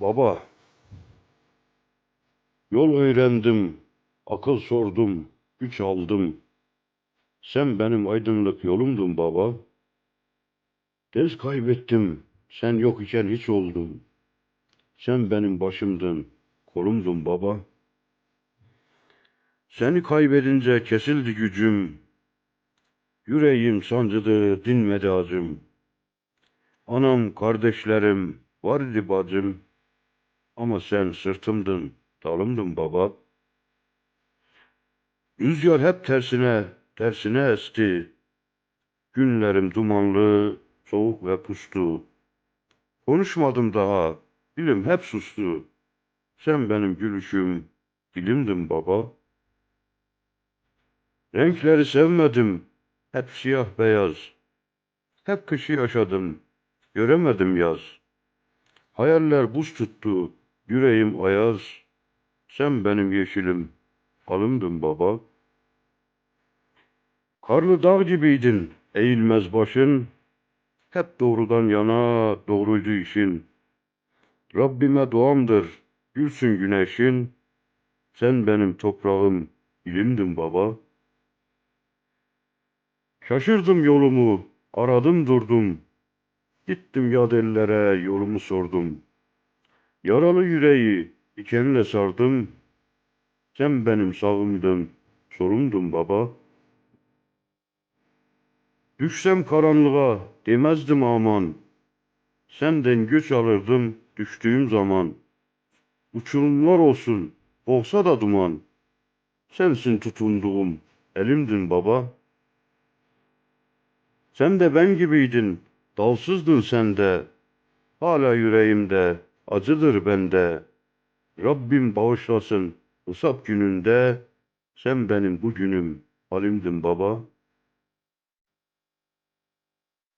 Baba, yol öğrendim, akıl sordum, güç aldım. Sen benim aydınlık yolumdun baba. Dez kaybettim, sen yok iken hiç oldum. Sen benim başımdın, kolumdun baba. Seni kaybedince kesildi gücüm. Yüreğim sancıdı, dinmedi acım. Anam, kardeşlerim, var idi bacım. Ama sen sırtımdın, dalımdın baba. Rüzgar hep tersine, tersine esti. Günlerim dumanlı, soğuk ve pustu. Konuşmadım daha, dilim hep sustu. Sen benim gülüşüm, dilimdin baba. Renkleri sevmedim, hep siyah beyaz. Hep kışı yaşadım, göremedim yaz. Hayaller buz tuttu, yüreğim ayaz. Sen benim yeşilim, alımdın baba. Karlı dağ gibiydin, eğilmez başın. Hep doğrudan yana, doğruydu işin. Rabbime duamdır, gülsün güneşin. Sen benim toprağım, ilimdin baba. Şaşırdım yolumu, aradım durdum. Gittim yad ellere, yolumu sordum. Yaralı yüreği dikenle sardım. Sen benim sağımdın, sorumdun baba. Düşsem karanlığa demezdim aman. Senden güç alırdım düştüğüm zaman. Uçurumlar olsun, olsa da duman. Sensin tutunduğum, elimdin baba. Sen de ben gibiydin, dalsızdın sen de. Hala yüreğimde, acıdır bende. Rabbim bağışlasın, hesap gününde. Sen benim bugünüm, halimdin baba.